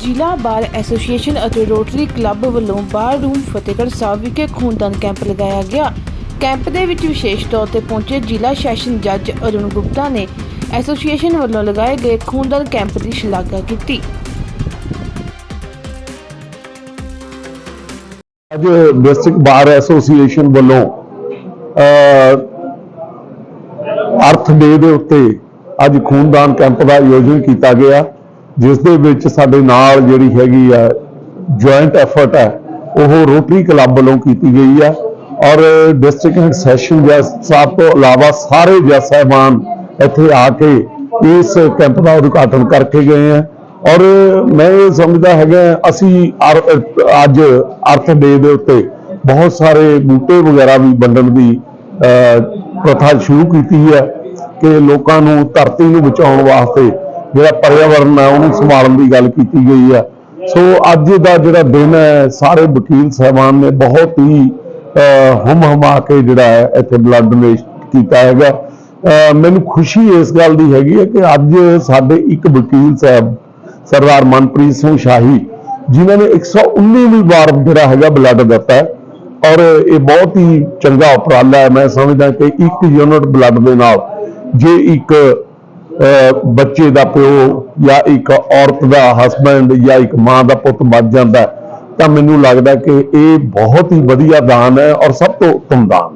ਜ਼ਿਲ੍ਹਾ bar association ਅਤੇ rotary club ਵੱਲੋਂ ਬਾਰ ਰੂਮ ਫਤਿਹਗੜ੍ਹ ਸਾਹਿਬ ਵਿਖੇ ਖੂਨਦਾਨ ਕੈਂਪ ਲਗਾਇਆ ਗਿਆ। ਕੈਂਪ ਦੇ ਵਿੱਚ ਵਿਸ਼ੇਸ਼ ਤੌਰ ਤੇ ਪਹੁੰਚੇ ਜ਼ਿਲ੍ਹਾ ਸੈਸ਼ਨ ਜੱਜ ਅਰੁਣ ਗੁਪਤਾ ਨੇ ਐਸੋਸੀਏਸ਼ਨ ਵੱਲੋਂ ਲਗਾਏ ਗਏ ਖੂਨਦਾਨ ਕੈਂਪ ਦੀ ਸ਼ਲਾਘਾ ਕੀਤੀ। ਅੱਜ ਡਿਸਟ੍ਰਿਕਟ ਬਾਰ ਐਸੋਸੀਏਸ਼ਨ ਵੱਲੋਂ ਅਰਥ ਡੇ ਦੇ ਉੱਤੇ ਅੱਜ ਖੂਨਦਾਨ ਕੈਂਪ ਦਾ ਆਯੋਜਨ ਕੀਤਾ ਗਿਆ। ਜਿਸ ਦੇ ਵਿੱਚ ਸਾਡੇ ਨਾਲ ਜਿਹੜੀ ਹੈਗੀ ਆ ਜੁਆਇੰਟ ਐਫਰਟ ਹੈ ਉਹ ਰੋਟਰੀ ਕਲੱਬ ਵੱਲੋਂ ਕੀਤੀ ਗਈ ਆ। ਔਰ ਡਿਸਟ੍ਰਿਕਟ ਹੈਡ ਸੈਸ਼ਨ ਜੱਜ ਸਾਹਿਬ ਤੋਂ ਇਲਾਵਾ ਸਾਰੇ ਜੱਜ ਸਾਹਿਬਾਨ ਇੱਥੇ ਆ ਕੇ ਇਸ ਕੈਂਪ ਦਾ ਉਦਘਾਟਨ ਕਰਕੇ ਗਏ ਹੈ ਔਰ ਮੈਂ ਇਹ ਸਮਝਦਾ ਹੈਗਾ, ਅਸੀਂ ਅਰ- ਅੱਜ ਅਰਥ ਡੇ ਦੇ ਉੱਤੇ ਬਹੁਤ ਸਾਰੇ ਬੂਟੇ ਵਗੈਰਾ ਵੀ ਵੰਡਣ ਦੀ ਪ੍ਰਥਾ ਸ਼ੁਰੂ ਕੀਤੀ ਹੈ ਕਿ ਲੋਕਾਂ ਨੂੰ ਧਰਤੀ ਨੂੰ ਬਚਾਉਣ ਵਾਸਤੇ ਜਿਹੜਾ ਪਰਿਆਵਰਨ ਹੈ ਉਹਨੂੰ ਸੰਭਾਲਣ ਦੀ ਗੱਲ ਕੀਤੀ ਗਈ ਹੈ ਸੋ ਅੱਜ ਦਾ ਜਿਹੜਾ ਦਿਨ ਹੈ ਸਾਰੇ ਵਕੀਲ ਸਾਹਿਬਾਨ ਨੇ ਬਹੁਤ ਹੀ ਅਹ, ਹੁਮ ਹਮਾ ਕੇ ਜਿਹੜਾ ਹੈ ਇੱਥੇ ਬਲੱਡ ਡੋਨੇਟ ਕੀਤਾ ਹੈਗਾ। ਮੈਨੂੰ ਖੁਸ਼ੀ ਇਸ ਗੱਲ ਦੀ ਹੈਗੀ ਹੈ ਕਿ ਅੱਜ ਸਾਡੇ ਇੱਕ ਵਕੀਲ ਸਾਹਿਬ ਸਰਦਾਰ ਮਨਪ੍ਰੀਤ ਸਿੰਘ ਸ਼ਾਹੀ ਜਿਨ੍ਹਾਂ ਨੇ 119ਵੀਂ ਵਾਰ ਜਿਹੜਾ ਹੈਗਾ ਬਲੱਡ ਦਿੱਤਾ ਹੈ। ਔਰ ਇਹ ਬਹੁਤ ਹੀ ਚੰਗਾ ਉਪਰਾਲਾ ਹੈ। ਮੈਂ ਸਮਝਦਾ ਕਿ ਇੱਕ ਯੂਨਿਟ ਬਲੱਡ ਦੇ ਨਾਲ ਜੇ ਇੱਕ ਬੱਚੇ ਦਾ ਪਿਓ ਜਾਂ ਇੱਕ ਔਰਤ ਦਾ ਹਸਬੰਡ ਜਾਂ ਇੱਕ ਮਾਂ ਦਾ ਪੁੱਤ ਬਚ ਜਾਂਦਾ ਤਾਂ ਮੈਨੂੰ ਲੱਗਦਾ ਕਿ ਇਹ ਬਹੁਤ ਹੀ ਵਧੀਆ ਦਾਨ ਹੈ ਔਰ ਸਭ ਤੋਂ ਉੱਤਮ ਦਾਨ ਹੈ।